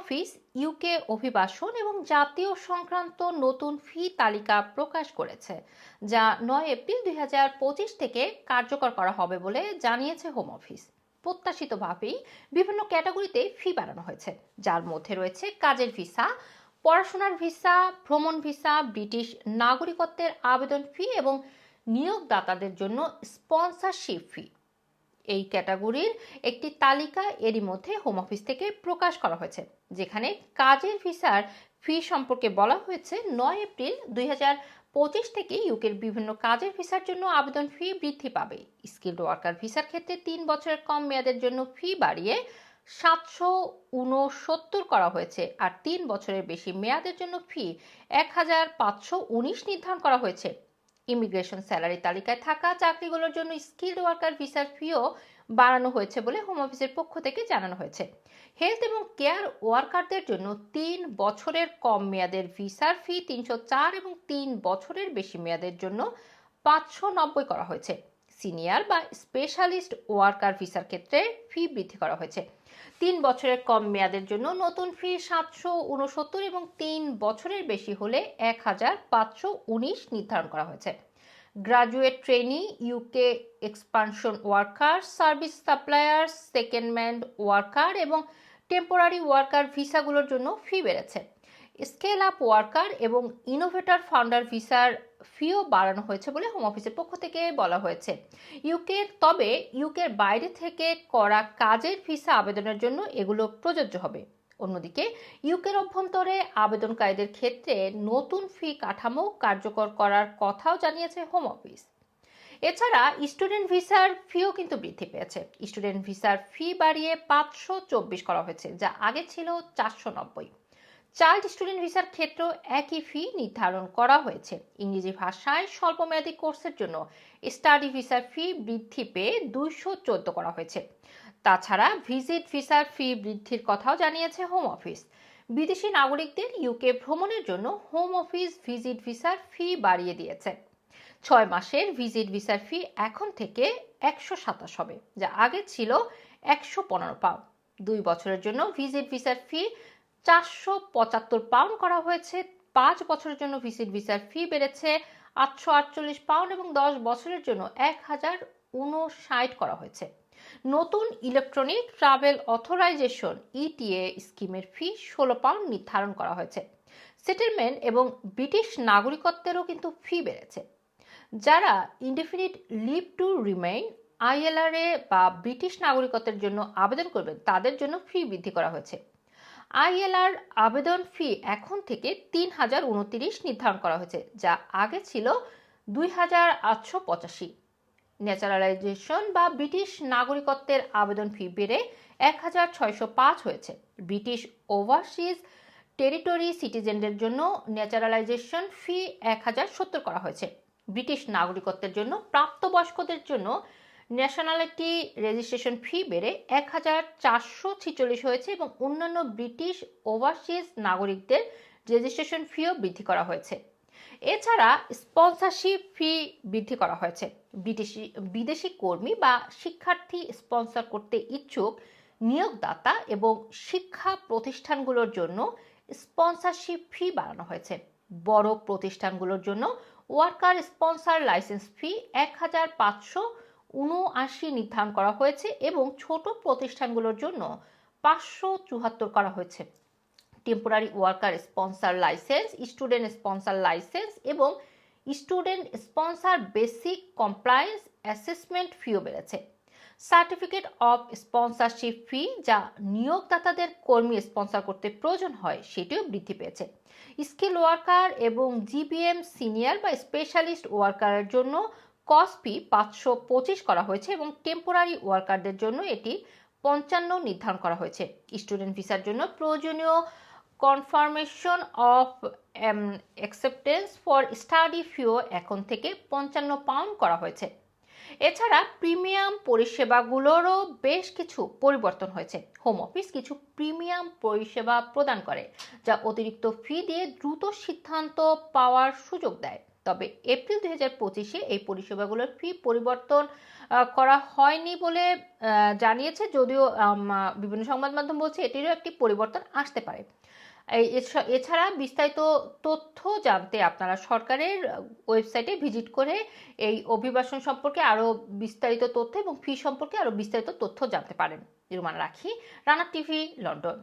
Office UK অভিবাসন এবং জাতীয় সংক্রান্ত নতুন ফি তালিকা প্রকাশ করেছে, যা নয় এপ্রিল দুই হাজার পঁচিশ থেকে কার্যকর করা হবে বলে জানিয়েছে হোম অফিস প্রত্যাশিতভাবেই বিভিন্ন ক্যাটাগরিতে ফি বাড়ানো হয়েছে, যার মধ্যে রয়েছে কাজের ভিসা, পড়াশোনার ভিসা, ভ্রমণ ভিসা, ব্রিটিশ নাগরিকত্বের আবেদন ফি এবং নিয়োগদাতাদের জন্য স্পন্সরশিপ ফি। এই ক্যাটাগরির একটি তালিকা এরই মধ্যে হোম অফিস থেকে প্রকাশ করা হয়েছে, যেখানে কাজের ভিসার ফি সম্পর্কে বলা হয়েছে নয় এপ্রিল দুই পঁচিশ থেকে ইউকের বিভিন্ন কাজের ভিসার জন্য আবেদন ফি বৃদ্ধি পাবে। স্কিল্ড ওয়ার্কার ভিসার ক্ষেত্রে তিন বছরের কম মেয়াদের জন্য ফি বাড়িয়ে সাতশো উনসত্তর করা হয়েছে আর তিন বছরের বেশি মেয়াদের জন্য ফি এক হাজার পাঁচশো উনিশ নির্ধারণ করা হয়েছে। ইমিগ্রেশন স্যালারি তালিকায় থাকা চাকরিগুলোর জন্য স্কিল্ড ওয়ার্কার ভিসার ফিও বাড়ানো হয়েছে বলে হোম অফিসের পক্ষ থেকে জানানো হয়েছে। হেলথ এবং কেয়ার ওয়ার্কারদের জন্য তিন বছরের কম মেয়াদের ভিসার ফি তিনশো চার এবং তিন বছরের বেশি মেয়াদের জন্য পাঁচশো নব্বই করা হয়েছে। সিনিয়র বা স্পেশালিস্ট ওয়ার্কার ভিসার ক্ষেত্রে ফি বৃদ্ধি করা হয়েছে। তিন বছরের কম মেয়াদের জন্য নতুন ফি সাতশো উনসত্তর এবং তিন বছরের বেশি হলে এক হাজার পাঁচশো উনিশ নির্ধারণ করা হয়েছে। Graduate trainee, UK expansion worker, service supplier, second man worker এবং টেম্পোরারি ওয়ার্কার ভিসাগুলোর জন্য ফি বেড়েছে। স্কেল আপ ওয়ার্কার এবং ইনোভেটর ফাউন্ডার ভিসার ফিও বাড়ানো হয়েছে বলে হোম অফিসের পক্ষ থেকে বলা হয়েছে। ইউকের তবে ইউকের বাইরে থেকে করা কাজের ভিসা আবেদনের জন্য এগুলো প্রযোজ্য হবে। অন্যদিকে, ইউকের অভ্যন্তরে আবেদনকারীদের ক্ষেত্রে নতুন ফি কাঠামো কার্যকর করার কথাও জানিয়েছে হোম অফিস। এছাড়া, স্টুডেন্ট ভিসার ফিও কিন্তু বৃদ্ধি পেয়েছে। স্টুডেন্ট ভিসার ফি বাড়িয়ে পাঁচশো চব্বিশ করা হয়েছে, যা আগে ছিল চারশো নব্বই। চাইল্ড স্টুডেন্ট ভিসার ক্ষেত্রেও একই ফি নির্ধারণ করা হয়েছে। ইংরেজি ভাষায় স্বল্পমেয়াদী কোর্সের জন্য স্টাডি ভিসার ফি বৃদ্ধি পেয়ে দুইশো চোদ্দ করা হয়েছে। তাছাড়া ভিজিট ভিসার ফি বৃদ্ধির কথাও জানিয়েছে হোম অফিস বিদেশি নাগরিকদের ইউকে ভ্রমণের জন্য হোম অফিস ভিজিট ভিসার ফি বাড়িয়ে দিয়েছে। ছয় মাসের ভিজিট ভিসার ফি এখন থেকে একশো সাতাশ হবে, যা আগে ছিল একশো পনেরো পাউন্ড। দুই বছরের জন্য ভিজিট ভিসার ফি চারশো পঁচাত্তর পাউন্ড করা হয়েছে। পাঁচ বছরের জন্য ভিজিট ভিসার ফি বেড়েছে। আটশো আটচল্লিশ পাউন্ড এবং দশ বছরের জন্য এক হাজার উনষাট করা হয়েছে। নতুন ইলেকট্রনিক ট্রাভেল অথরাইজেশন ইটিএ স্কিমের ফি ষোলো পাউন্ড নির্ধারণ করা হয়েছে। সেটেলমেন্ট এবং ব্রিটিশ নাগরিকত্বেরও কিন্তু ফি বেড়েছে। যারা ইনডেফিনিট লিভ টু রিমেইন আইএলআরএ বা ব্রিটিশ নাগরিকত্বের জন্য আবেদন করবেন, তাদের জন্য ফি বৃদ্ধি করা হয়েছে। আইএলআর আবেদন ফি এখন থেকে তিন হাজার উনতিরিশ নির্ধারণ করা হয়েছে, যা আগে ছিল দুই হাজার আটশো পঁচাশি। ন্যাচারালাইজেশন বা ব্রিটিশ নাগরিকত্বের আবেদন ফি বেড়ে এক হাজার ছয়শো পাঁচ হয়েছে। ব্রিটিশ ওভারসিজ টেরিটরি সিটিজেনদের জন্য ন্যাচারালাইজেশন ফি এক হাজার সত্তর করা হয়েছে। ব্রিটিশ নাগরিকত্বের জন্য প্রাপ্তবয়স্কদের জন্য ন্যাশনালিটি রেজিস্ট্রেশন ফি বেড়ে এক হাজার চারশো ছিচল্লিশ হয়েছে এবং অন্যান্য ব্রিটিশ ওভারসিজ নাগরিকদের রেজিস্ট্রেশন ফিও বৃদ্ধি করা হয়েছে। এছাড়া স্পন্সরশিপ ফি বৃদ্ধি করা হয়েছে। বিদেশি বিদেশি কর্মী বা শিক্ষার্থী স্পন্সর করতে ইচ্ছুক নিয়োগদাতা এবং শিক্ষা প্রতিষ্ঠানগুলোর জন্য স্পন্সরশিপ ফি বাড়ানো হয়েছে। বড় প্রতিষ্ঠানগুলোর জন্য ওয়ার্কার স্পন্সর লাইসেন্স ফি এক হাজার পাঁচশো উনআশি নির্ধারণ করা হয়েছে এবং ছোট প্রতিষ্ঠানগুলোর জন্য পাঁচশো চুহাত্তর করা হয়েছে। Temporary worker sponsor licence student sponsor licence এবং student sponsor basic compliance assessment ফিও বেড়েছে। সার্টিফিকেট অফ স্পন্সরশিপ ফি যা নিয়োগদাতাদের কর্মী স্পন্সর করতে প্রয়োজন হয়, সেটিও বৃদ্ধি পেয়েছে। স্কিল ওয়ার্কার এবং জিবিএম সিনিয়র বা স্পেশালিস্ট ওয়ার্কারের জন্য কস্ট ফি পাঁচশো পঁচিশ করা হয়েছে এবং টেম্পোরারি ওয়ার্কারদের জন্য এটি পঞ্চান্ন নির্ধারণ করা হয়েছে। স্টুডেন্ট ভিসার জন্য প্রয়োজনীয় confirmation of acceptance for study ফিও এখন থেকে পঞ্চান্ন পাউন্ড করা হয়েছে। এছাড়া প্রিমিয়াম পরিষেবাগুলোরও বেশ কিছু পরিবর্তন হয়েছে। হোম অফিস কিছু প্রিমিয়াম পরিষেবা প্রদান করে, যা অতিরিক্ত ফি দিয়ে দ্রুত সিদ্ধান্ত পাওয়ার সুযোগ দেয়। তবে এপ্রিল দুই হাজার পঁচিশে এই পরিষেবাগুলোর ফি পরিবর্তন করা হয়নি বলে জানিয়েছে। যদিও বিভিন্ন সংবাদ মাধ্যম বলছে এটিরও একটি পরিবর্তন আসতে পারে। এছাড়া বিস্তারিত তথ্য জানতে আপনারা সরকারের ওয়েবসাইটে ভিজিট করে এই অভিবাসন সম্পর্কে আরও বিস্তারিত তথ্য এবং ফি সম্পর্কে আরও বিস্তারিত তথ্য জানতে পারেন। রুমান রাখি, রানা টিভি, লন্ডন।